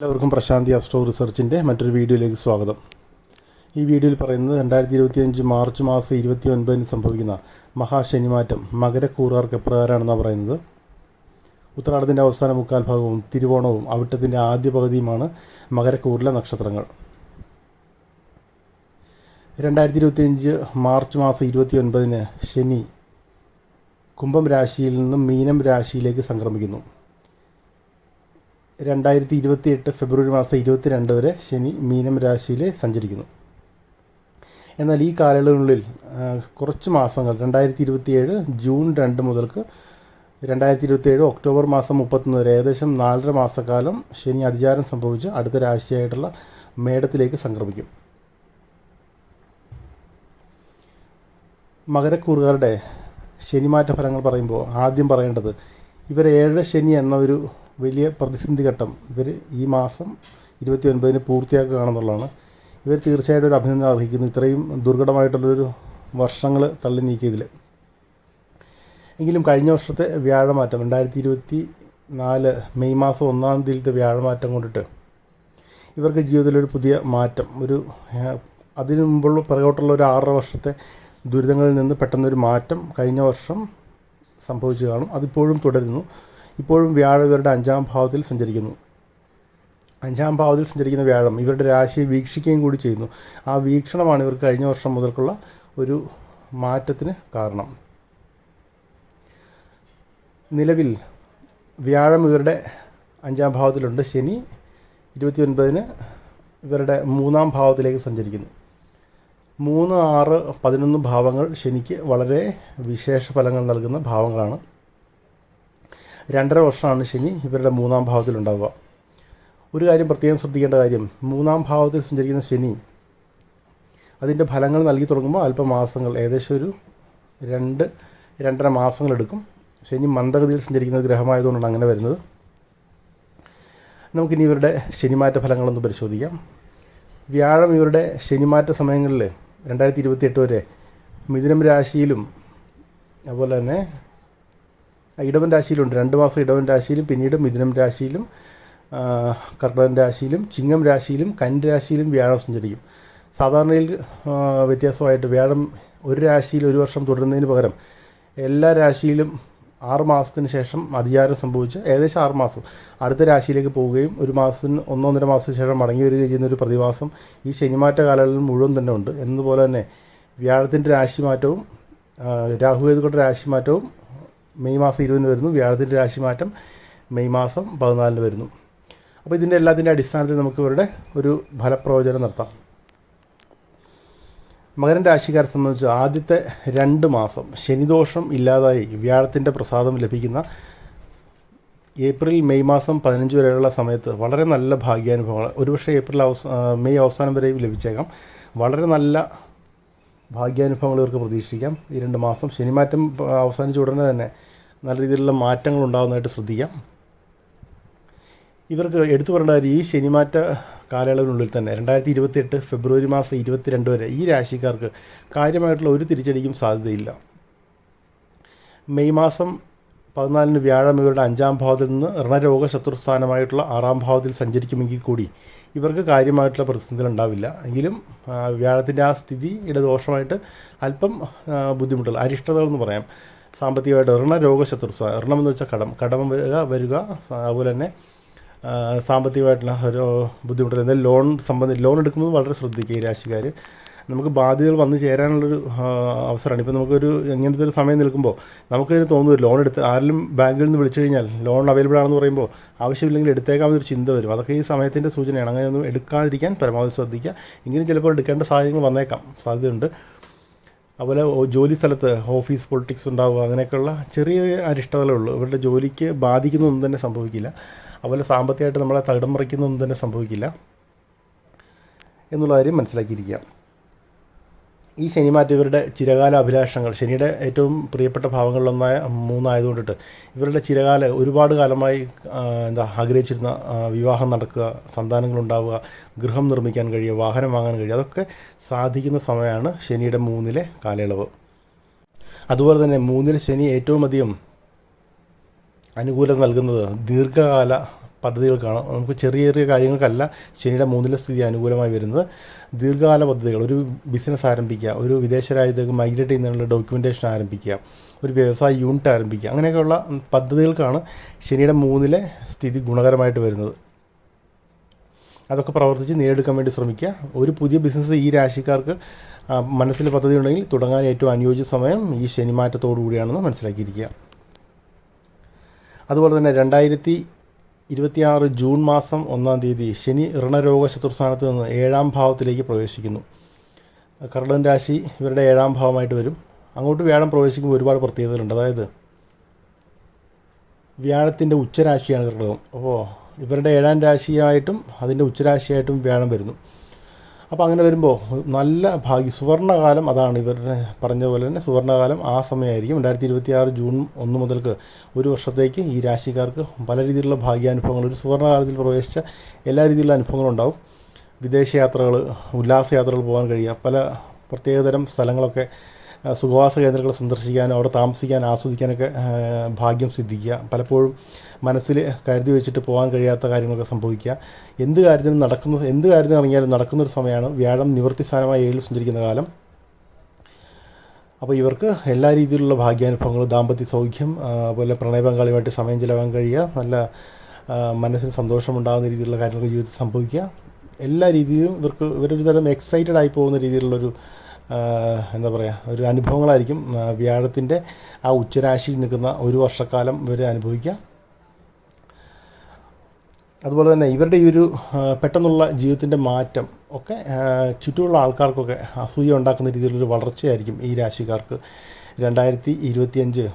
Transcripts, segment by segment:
എല്ലാവർക്കും പ്രശാന്തി അസ്ട്രോ റിസർച്ചിന്റെ മറ്റൊരു വീഡിയോയിലേക്ക് സ്വാഗതം. ഈ വീഡിയോയിൽ പറയുന്നത് രണ്ടായിരത്തി ഇരുപത്തിയഞ്ച് മാർച്ച് മാസം ഇരുപത്തി ഒൻപതിന് സംഭവിക്കുന്ന മഹാശനിമാറ്റം മകരക്കൂറുകാർക്ക് എപ്രകാരമാണെന്നാണ് പറയുന്നത്. ഉത്തരാടത്തിന്റെ അവസാന മുക്കാൽ ഭാഗവും തിരുവോണവും അവിട്ടത്തിന്റെ ആദ്യ പകുതിയുമാണ് മകരക്കൂറിലെ നക്ഷത്രങ്ങൾ. രണ്ടായിരത്തി ഇരുപത്തിയഞ്ച് മാർച്ച് മാസം ഇരുപത്തി ഒൻപതിന് ശനി കുംഭം രാശിയിൽ നിന്നും മീനം രാശിയിലേക്ക് സംക്രമിക്കുന്നു. രണ്ടായിരത്തി ഇരുപത്തി എട്ട് ഫെബ്രുവരി മാസം ഇരുപത്തിരണ്ട് വരെ ശനി മീനം രാശിയിൽ സഞ്ചരിക്കുന്നു. എന്നാൽ ഈ കാലയളവിനുള്ളിൽ കുറച്ച് മാസങ്ങൾ രണ്ടായിരത്തി ഇരുപത്തിയേഴ് ജൂൺ രണ്ട് മുതൽക്ക് രണ്ടായിരത്തി ഇരുപത്തിയേഴ് ഒക്ടോബർ മാസം മുപ്പത്തൊന്ന് വരെ ഏകദേശം നാലര മാസക്കാലം ശനി അതിചാരം സംഭവിച്ച് അടുത്ത രാശിയായിട്ടുള്ള മേടത്തിലേക്ക് സംക്രമിക്കും. മകരക്കൂറുകാരുടെ ശനിമാറ്റ ഫലങ്ങൾ പറയുമ്പോൾ ആദ്യം പറയേണ്ടത് ഇവർ ഏഴര ശനി എന്ന ഒരു വലിയ പ്രതിസന്ധി ഘട്ടം. ഇവർ ഈ മാസം ഇരുപത്തി ഒൻപതിന് പൂർത്തിയാക്കുകയാണെന്നുള്ളതാണ്. ഇവർ തീർച്ചയായിട്ടും ഒരു അഭിനന്ദനം അർഹിക്കുന്നു. ഇത്രയും ദുർഘടമായിട്ടുള്ളൊരു വർഷങ്ങൾ തള്ളി നീക്കിയതിൽ എങ്കിലും കഴിഞ്ഞ വർഷത്തെ വ്യാഴമാറ്റം രണ്ടായിരത്തി ഇരുപത്തി നാല് മെയ് മാസം ഒന്നാം തീയതിയിലത്തെ വ്യാഴമാറ്റം കൊണ്ടിട്ട് ഇവർക്ക് ജീവിതത്തിലൊരു പുതിയ മാറ്റം. ഒരു അതിനു മുമ്പുള്ള പിറകോട്ടുള്ള ഒരു ആറര വർഷത്തെ ദുരിതങ്ങളിൽ നിന്ന് പെട്ടെന്നൊരു മാറ്റം കഴിഞ്ഞ വർഷം സംഭവിച്ചു കാണും. അതിപ്പോഴും തുടരുന്നു. ഇപ്പോഴും വ്യാഴം ഇവരുടെ അഞ്ചാം ഭാവത്തിൽ സഞ്ചരിക്കുന്നു. അഞ്ചാം ഭാവത്തിൽ സഞ്ചരിക്കുന്ന വ്യാഴം ഇവരുടെ രാശിയെ വീക്ഷിക്കുകയും കൂടി ചെയ്യുന്നു. ആ വീക്ഷണമാണ് ഇവർക്ക് കഴിഞ്ഞ വർഷം മുതൽക്കുള്ള ഒരു മാറ്റത്തിന് കാരണം. നിലവിൽ വ്യാഴം ഇവരുടെ അഞ്ചാം ഭാവത്തിലുണ്ട്. ശനി ഇരുപത്തി ഒൻപതിന് ഇവരുടെ മൂന്നാം ഭാവത്തിലേക്ക് സഞ്ചരിക്കുന്നു. മൂന്ന് ആറ് പതിനൊന്ന് ഭാവങ്ങൾ ശനിക്ക് വളരെ വിശേഷ ഫലങ്ങൾ നൽകുന്ന ഭാവങ്ങളാണ്. രണ്ടര വർഷമാണ് ശനി ഇവരുടെ മൂന്നാം ഭാവത്തിലുണ്ടാവുക ഒരു കാര്യം പ്രത്യേകം ശ്രദ്ധിക്കേണ്ട കാര്യം മൂന്നാം ഭാവത്തിൽ സഞ്ചരിക്കുന്ന ശനി അതിന്റെ ഫലങ്ങൾ നൽകി തുടങ്ങുമ്പോൾ അല്പം മാസങ്ങൾ ഏകദേശം ഒരു രണ്ട് രണ്ടര മാസങ്ങളെടുക്കും ശനി മന്ദഗതിയിൽ സഞ്ചരിക്കുന്ന ഗ്രഹമായതുകൊണ്ടാണ് അങ്ങനെ വരുന്നത്. നമുക്കിനി ഇവരുടെ ശനിമാറ്റ ഫലങ്ങളൊന്ന് പരിശോധിക്കാം. വ്യാഴം ഇവരുടെ ശനിമാറ്റ സമയങ്ങളിൽ രണ്ടായിരത്തി ഇരുപത്തി എട്ട് വരെ മിഥുനം രാശിയിലും അതുപോലെ തന്നെ ഇടവൻ രാശിയിലുണ്ട്. രണ്ട് മാസം ഇടവൻ രാശിയിലും പിന്നീട് മിഥുനം രാശിയിലും കർണൻ രാശിയിലും ചിങ്ങം രാശിയിലും കന്നി രാശിയിലും വ്യാഴം സഞ്ചരിക്കും. സാധാരണയിൽ വ്യത്യാസമായിട്ട് വ്യാഴം ഒരു രാശിയിൽ ഒരു വർഷം തുടരുന്നതിന് പകരം എല്ലാ രാശിയിലും ആറ് മാസത്തിന് ശേഷം അധികാരം സംഭവിച്ച് ഏകദേശം ആറ് മാസം അടുത്ത രാശിയിലേക്ക് പോവുകയും ഒരു മാസത്തിന് ഒന്നൊന്നര മാസത്തിന് ശേഷം മടങ്ങി വരികയും ചെയ്യുന്ന ഒരു പ്രതിമാസം ഈ ശനിമാറ്റ കാലങ്ങളിൽ മുഴുവൻ തന്നെ ഉണ്ട്. എന്നതുപോലെ തന്നെ വ്യാഴത്തിന്റെ രാശിമാറ്റവും രാഹുകേതുക്കളുടെ രാശിമാറ്റവും മെയ് മാസം ഇരുപതിന് വരുന്നു വ്യാഴത്തിന്റെ രാശിമാറ്റം മെയ് മാസം പതിനാലിന് വരുന്നു. അപ്പോൾ ഇതിന്റെ എല്ലാത്തിന്റെ അടിസ്ഥാനത്തിൽ നമുക്ക് ഇവരുടെ ഒരു ഫലപ്രവചനം നടത്താം. മകരൻ രാശിക്കാരെ സംബന്ധിച്ച് ആദ്യത്തെ രണ്ട് മാസം ശനിദോഷം ഇല്ലാതായി വ്യാഴത്തിന്റെ പ്രസാദം ലഭിക്കുന്ന ഏപ്രിൽ മെയ് മാസം പതിനഞ്ച് വരെയുള്ള സമയത്ത് വളരെ നല്ല ഭാഗ്യാനുഭവങ്ങൾ ഒരുപക്ഷെ ഏപ്രിൽ അവസ മെയ് അവസാനം വരെയും ലഭിച്ചേക്കാം. വളരെ നല്ല ഭാഗ്യാനുഭവങ്ങൾ ഇവർക്ക് പ്രതീക്ഷിക്കാം. ഈ രണ്ട് മാസം ശനിമാറ്റം അവസാനിച്ച ഉടനെ തന്നെ നല്ല രീതിയിലുള്ള മാറ്റങ്ങൾ ഉണ്ടാകുന്നതായിട്ട് ശ്രദ്ധിക്കാം. ഇവർക്ക് എടുത്തു പറയേണ്ട കാര്യം ഈ ശനിമാറ്റ കാലയളവിനുള്ളിൽ തന്നെ രണ്ടായിരത്തി ഇരുപത്തിയെട്ട് ഫെബ്രുവരി മാസം ഇരുപത്തിരണ്ട് വരെ ഈ രാശിക്കാർക്ക് കാര്യമായിട്ടുള്ള ഒരു തിരിച്ചടിക്കും സാധ്യതയില്ല. മെയ് മാസം പതിനാലിന് വ്യാഴം ഇവരുടെ അഞ്ചാം ഭാവത്തിൽ നിന്ന് ഋണരോഗ ശത്രുസ്ഥാനമായിട്ടുള്ള ആറാം ഭാവത്തിൽ സഞ്ചരിക്കുമെങ്കിൽ കൂടി ഇവർക്ക് കാര്യമായിട്ടുള്ള പ്രതിസന്ധികൾ ഉണ്ടാവില്ല. എങ്കിലും വ്യാഴത്തിന്റെ ആ സ്ഥിതിയുടെ ദോഷമായിട്ട് അല്പം ബുദ്ധിമുട്ടുകൾ അരിഷ്ടതകൾ എന്ന് പറയാം. സാമ്പത്തികമായിട്ട് ഋണ രോഗശത്രുസ ഋണം എന്ന് വെച്ചാൽ കടം കടം വരിക വരിക അതുപോലെ തന്നെ സാമ്പത്തികമായിട്ടുള്ള ഒരു ബുദ്ധിമുട്ടുകൾ. എന്തായാലും ലോൺ സംബന്ധിച്ച് ലോൺ എടുക്കുന്നത് വളരെ ശ്രദ്ധിക്കുക ഈ രാശിക്കാർ നമുക്ക് ബാധ്യതകൾ വന്നു ചേരാനുള്ളൊരു അവസരമാണ്. ഇപ്പോൾ നമുക്കൊരു ഇങ്ങനത്തെ ഒരു സമയം നിൽക്കുമ്പോൾ നമുക്കതിന് തോന്നുന്നു ലോൺ എടുത്ത് ആരെങ്കിലും ബാങ്കിൽ നിന്ന് വിളിച്ചു കഴിഞ്ഞാൽ ലോൺ അവൈലബിൾ ആണെന്ന് പറയുമ്പോൾ ആവശ്യമില്ലെങ്കിൽ എടുത്തേക്കാവുന്നൊരു ചിന്ത വരും. അതൊക്കെ ഈ സമയത്തിന്റെ സൂചനയാണ്. അങ്ങനെയൊന്നും എടുക്കാതിരിക്കാൻ പരമാവധി ശ്രദ്ധിക്കുക. ഇങ്ങനെ ചിലപ്പോൾ എടുക്കേണ്ട സാഹചര്യങ്ങൾ വന്നേക്കാം. സാധ്യതയുണ്ട്. അതുപോലെ ജോലി സ്ഥലത്ത് ഓഫീസ് പൊളിറ്റിക്സ് ഉണ്ടാവുക അങ്ങനെയൊക്കെയുള്ള ചെറിയ അരിഷ്ടതകളേ ഉള്ളൂ. ഇവരുടെ ജോലിക്ക് ബാധിക്കുന്നൊന്നും തന്നെ സംഭവിക്കില്ല. അതുപോലെ സാമ്പത്തികമായിട്ട് നമ്മളെ തകിടം മറിക്കുന്നൊന്നും തന്നെ സംഭവിക്കില്ല. എന്നുള്ള കാര്യം മനസ്സിലാക്കിയിരിക്കുക. ഈ ശനിമാറ്റം ഇവരുടെ ചിരകാല അഭിലാഷങ്ങൾ ശനിയുടെ ഏറ്റവും പ്രിയപ്പെട്ട ഭാവങ്ങളിലൊന്നായ മൂന്നായതുകൊണ്ടിട്ട് ഇവരുടെ ചിരകാല ഒരുപാട് കാലമായി എന്താ ആഗ്രഹിച്ചിരുന്ന വിവാഹം നടക്കുക സന്താനങ്ങൾ ഉണ്ടാവുക ഗൃഹം നിർമ്മിക്കാൻ കഴിയുക വാഹനം വാങ്ങാൻ കഴിയുക അതൊക്കെ സാധിക്കുന്ന സമയമാണ് ശനിയുടെ മൂന്നിലെ കാലയളവ്. അതുപോലെ തന്നെ മൂന്നിൽ ശനി ഏറ്റവും അധികം അനുകൂലം നൽകുന്നത് ദീർഘകാല പദ്ധതികൾക്കാണ് നമുക്ക് ചെറിയ ചെറിയ കാര്യങ്ങൾക്കല്ല ശനിയുടെ മൂന്നിലെ സ്ഥിതി അനുകൂലമായി വരുന്നത്. ദീർഘകാല പദ്ധതികൾ ഒരു ബിസിനസ് ആരംഭിക്കുക ഒരു വിദേശ രാജ്യത്തേക്ക് മൈഗ്രേറ്റ് ചെയ്യുന്നതിനുള്ള ഡോക്യുമെന്റേഷൻ ആരംഭിക്കുക ഒരു വ്യവസായ യൂണിറ്റ് ആരംഭിക്കുക അങ്ങനെയൊക്കെയുള്ള പദ്ധതികൾക്കാണ് ശനിയുടെ മൂന്നിലെ സ്ഥിതി ഗുണകരമായിട്ട് വരുന്നത്. അതൊക്കെ പ്രവർത്തിച്ച് നേടിയെടുക്കാൻ വേണ്ടി ശ്രമിക്കുക. ഒരു പുതിയ ബിസിനസ് ഈ രാശിക്കാർക്ക് മനസ്സിൽ പദ്ധതി ഉണ്ടെങ്കിൽ തുടങ്ങാൻ ഏറ്റവും അനുയോജ്യ സമയം ഈ ശനിമാറ്റത്തോടു കൂടിയാണെന്ന് മനസ്സിലാക്കിയിരിക്കുക. അതുപോലെ തന്നെ രണ്ടായിരത്തി ഇരുപത്തിയാറ് ജൂൺ മാസം ഒന്നാം തീയതി ശനി ഋണരോഗ ചതുർസ്ഥാനത്ത് നിന്ന് ഏഴാം ഭാവത്തിലേക്ക് പ്രവേശിക്കുന്നു. കർഡൻ രാശി ഇവരുടെ ഏഴാം ഭാവമായിട്ട് വരും. അങ്ങോട്ട് വ്യാഴം പ്രവേശിക്കുമ്പോൾ ഒരുപാട് പ്രത്യേകതകളുണ്ട്. അതായത് വ്യാഴത്തിന്റെ ഉച്ചരാശിയാണ് കർക്കിടകം. അപ്പോൾ ഇവരുടെ ഏഴാം രാശിയായിട്ടും അതിന്റെ ഉച്ചരാശിയായിട്ടും വ്യാഴം വരുന്നു. അപ്പോൾ അങ്ങനെ വരുമ്പോൾ നല്ല ഭാഗ്യ സുവർണകാലം അതാണ് ഇവരുടെ പറഞ്ഞ പോലെ തന്നെ സുവർണകാലം ആ സമയമായിരിക്കും രണ്ടായിരത്തി ഇരുപത്തി ആറ് ജൂൺ ഒന്ന് മുതൽക്ക് ഒരു വർഷത്തേക്ക് ഈ രാശിക്കാർക്ക് പല രീതിയിലുള്ള ഭാഗ്യാനുഭവങ്ങൾ ഒരു സുവർണകാലത്തിൽ പ്രവേശിച്ച എല്ലാ രീതിയിലുള്ള അനുഭവങ്ങളും ഉണ്ടാവും. വിദേശയാത്രകൾ ഉല്ലാസയാത്രകൾ പോകാൻ കഴിയുക പല പ്രത്യേകതരം സ്ഥലങ്ങളൊക്കെ സുഖവാസ കേന്ദ്രങ്ങൾ സന്ദർശിക്കാനും അവിടെ താമസിക്കാൻ ആസ്വദിക്കാനൊക്കെ ഭാഗ്യം സിദ്ധിക്കുക. പലപ്പോഴും മനസ്സിൽ കരുതി വെച്ചിട്ട് പോകാൻ കഴിയാത്ത കാര്യങ്ങളൊക്കെ സംഭവിക്കുക. എന്ത് കാര്യത്തിനും നടക്കുന്ന എന്ത് കാര്യത്തിന് ഇറങ്ങിയാലും നടക്കുന്ന ഒരു സമയമാണ് വ്യാഴം നിവൃത്തി സ്ഥാനമായി ഏഴിൽ സഞ്ചരിക്കുന്ന കാലം. അപ്പോൾ ഇവർക്ക് എല്ലാ രീതിയിലുള്ള ഭാഗ്യാനുഭവങ്ങൾ ദാമ്പത്യ സൗഖ്യം അതുപോലെ പ്രണയ പങ്കാളിയുമായിട്ട് സമയം ചിലവാൻ കഴിയുക നല്ല മനസ്സിന് സന്തോഷമുണ്ടാകുന്ന രീതിയിലുള്ള കാര്യങ്ങൾ ജീവിതത്തിൽ സംഭവിക്കുക. എല്ലാ രീതിയിലും ഇവർക്ക് ഇവരൊരു തരം എക്സൈറ്റഡ് ആയി പോകുന്ന രീതിയിലുള്ളൊരു എന്താ പറയുക ഒരു അനുഭവങ്ങളായിരിക്കും. വ്യാഴത്തിന്റെ ആ ഉച്ചരാശിയിൽ നിൽക്കുന്ന ഒരു വർഷക്കാലം ഇവർ അനുഭവിക്കുക. അതുപോലെ തന്നെ ഇവരുടെ ഈ ഒരു പെട്ടെന്നുള്ള ജീവിതത്തിന്റെ മാറ്റം ഒക്കെ ചുറ്റുമുള്ള ആൾക്കാർക്കൊക്കെ അസൂയ ഉണ്ടാക്കുന്ന രീതിയിലൊരു വളർച്ചയായിരിക്കും ഈ രാശിക്കാർക്ക്. രണ്ടായിരത്തി ഇരുപത്തിയഞ്ച്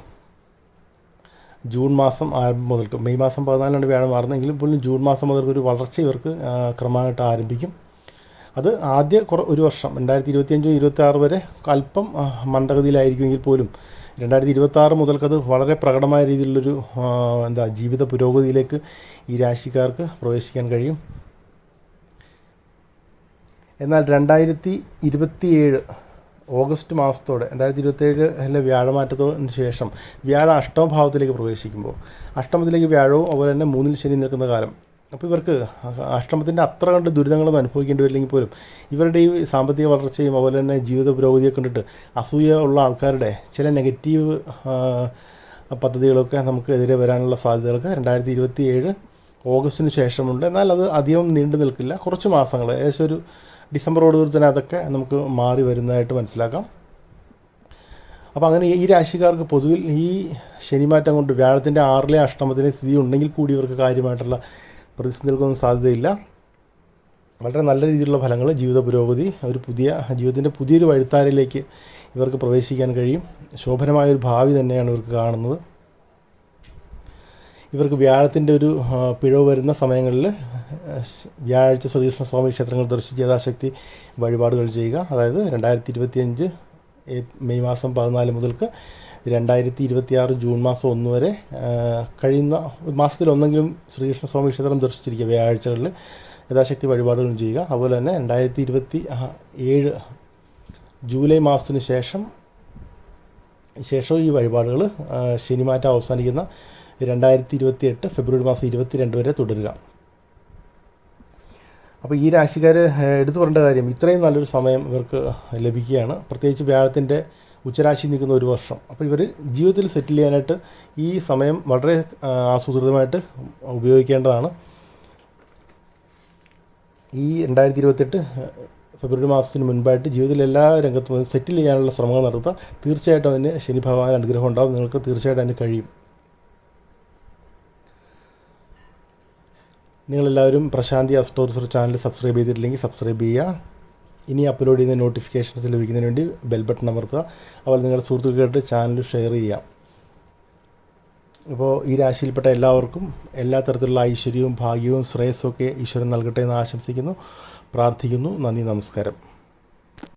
ജൂൺ മാസം ആരംഭം മുതൽക്ക് മെയ് മാസം പതിനാലിനാണ് വ്യാഴം മാറുന്നതെങ്കിലും പോലും ജൂൺ മാസം മുതൽക്ക് ഒരു വളർച്ച ഇവർക്ക് ക്രമമായിട്ട് ആരംഭിക്കും. അത് ആദ്യ കുറ ഒരു വർഷം രണ്ടായിരത്തി ഇരുപത്തിയഞ്ചും ഇരുപത്തി ആറ് വരെ അല്പം മന്ദഗതിയിലായിരിക്കുമെങ്കിൽ പോലും രണ്ടായിരത്തി ഇരുപത്തി ആറ് മുതൽക്കത് വളരെ പ്രകടമായ രീതിയിലുള്ളൊരു എന്താ ജീവിത പുരോഗതിയിലേക്ക് ഈ രാശിക്കാർക്ക് പ്രവേശിക്കാൻ കഴിയും. എന്നാൽ രണ്ടായിരത്തി ഇരുപത്തിയേഴ് ഓഗസ്റ്റ് മാസത്തോടെ രണ്ടായിരത്തി ഇരുപത്തേഴിലെ വ്യാഴമാറ്റത്തിന് ശേഷം വ്യാഴ അഷ്ടമഭാവത്തിലേക്ക് പ്രവേശിക്കുമ്പോൾ അഷ്ടമത്തിലേക്ക് വ്യാഴവും അതുപോലെ തന്നെ മൂന്നിൽ ശനി നിൽക്കുന്ന കാലം അപ്പോൾ ഇവർക്ക് അഷ്ടമത്തിന്റെ അത്ര കണ്ട് ദുരിതങ്ങളും അനുഭവിക്കേണ്ടി വരില്ലെങ്കിൽ പോലും ഇവരുടെ ഈ സാമ്പത്തിക വളർച്ചയും അതുപോലെ തന്നെ ജീവിത പുരോഗതിയൊക്കെ കണ്ടിട്ട് അസൂയ ഉള്ള ആൾക്കാരുടെ ചില നെഗറ്റീവ് പദ്ധതികളൊക്കെ നമുക്ക് എതിരെ വരാനുള്ള സാധ്യതകളൊക്കെ രണ്ടായിരത്തി ഇരുപത്തി ഏഴ് ഓഗസ്റ്റിന് ശേഷമുണ്ട്. എന്നാൽ അത് അധികം നീണ്ടു നിൽക്കില്ല. കുറച്ച് മാസങ്ങൾ ഏകദേശം ഒരു ഡിസംബറോട് തന്നെ അതൊക്കെ നമുക്ക് മാറി വരുന്നതായിട്ട് മനസ്സിലാക്കാം. അപ്പോൾ അങ്ങനെ ഈ രാശിക്കാർക്ക് പൊതുവിൽ ഈ ശനിമാറ്റം കൊണ്ട് വ്യാഴത്തിന്റെ ആറിലെ അഷ്ടമത്തിലെ സ്ഥിതി ഉണ്ടെങ്കിൽ കൂടി ഇവർക്ക് കാര്യമായിട്ടുള്ള പ്രതിസന്ധികൾക്കൊന്നും സാധ്യതയില്ല. വളരെ നല്ല രീതിയിലുള്ള ഫലങ്ങൾ ജീവിത പുരോഗതി ഒരു പുതിയ ജീവിതത്തിന്റെ പുതിയൊരു വഴുത്താരയിലേക്ക് ഇവർക്ക് പ്രവേശിക്കാൻ കഴിയും. ശോഭനമായൊരു ഭാവി തന്നെയാണ് ഇവർക്ക് കാണുന്നത്. ഇവർക്ക് വ്യാഴത്തിന്റെ ഒരു പിഴവ് വരുന്ന സമയങ്ങളിൽ വ്യാഴാഴ്ച ശ്രീകൃഷ്ണ സ്വാമി ക്ഷേത്രങ്ങൾ ദർശിച്ച് യഥാശക്തി വഴിപാടുകൾ ചെയ്യുക. അതായത് രണ്ടായിരത്തി ഇരുപത്തിയഞ്ച് മെയ് മാസം പതിനാല് മുതൽക്ക് രണ്ടായിരത്തി ഇരുപത്തിയാറ് ജൂൺ മാസം ഒന്ന് വരെ കഴിയുന്ന മാസത്തിൽ ഒന്നെങ്കിലും ശ്രീകൃഷ്ണ സ്വാമി ക്ഷേത്രം ദർശിച്ചിരിക്കുക വ്യാഴാഴ്ചകളിൽ യഥാശക്തി വഴിപാടുകളും ചെയ്യുക. അതുപോലെ തന്നെ രണ്ടായിരത്തി ഇരുപത്തി ഏഴ് ജൂലൈ മാസത്തിന് ശേഷം ശേഷം ഈ വഴിപാടുകൾ ശനിമാറ്റം അവസാനിക്കുന്ന രണ്ടായിരത്തി ഇരുപത്തി എട്ട് ഫെബ്രുവരി മാസം ഇരുപത്തി രണ്ട് വരെ തുടരുക. അപ്പോൾ ഈ രാശിക്കാർ എടുത്തു പറയേണ്ട കാര്യം ഇത്രയും നല്ലൊരു സമയം ഇവർക്ക് ലഭിക്കുകയാണ്. പ്രത്യേകിച്ച് വ്യാഴത്തിന്റെ ഉച്ചരാശി നിൽക്കുന്ന ഒരു വർഷം. അപ്പോൾ ഇവർ ജീവിതത്തിൽ സെറ്റിൽ ചെയ്യാനായിട്ട് ഈ സമയം വളരെ ആസൂത്രിതമായിട്ട് ഉപയോഗിക്കേണ്ടതാണ്. ഈ രണ്ടായിരത്തി ഇരുപത്തെട്ട് ഫെബ്രുവരി മാസത്തിന് മുൻപായിട്ട് ജീവിതത്തിൽ എല്ലാ രംഗത്തും സെറ്റിൽ ചെയ്യാനുള്ള ശ്രമങ്ങൾ നടത്തുക തീർച്ചയായിട്ടും അതിന് ശനി ഭഗവാൻ അനുഗ്രഹം ഉണ്ടാവും. നിങ്ങൾക്ക് തീർച്ചയായിട്ടും അതിന് കഴിയും. നിങ്ങളെല്ലാവരും Prashanti astro research channel subscribe ചെയ്തിട്ടില്ലെങ്കിൽ സബ്സ്ക്രൈബ് ചെയ്യുക. ഇനി അപ്ലോഡ് ചെയ്യുന്ന നോട്ടിഫിക്കേഷൻസ് ലഭിക്കുന്നതിന് വേണ്ടി ബെൽ ബട്ടൺ അമർത്തുക. അതുപോലെ നിങ്ങളുടെ സുഹൃത്തുക്കളായിട്ട് ചാനൽ ഷെയർ ചെയ്യാം അപ്പോൾ ഈ രാശിയിൽപ്പെട്ട എല്ലാവർക്കും എല്ലാ തരത്തിലുള്ള ഐശ്വര്യവും ഭാഗ്യവും ശ്രേയസ്സും ഒക്കെ ഈശ്വരൻ നൽകട്ടെ എന്ന് ആശംസിക്കുന്നു. പ്രാർത്ഥിക്കുന്നു. നന്ദി. നമസ്കാരം.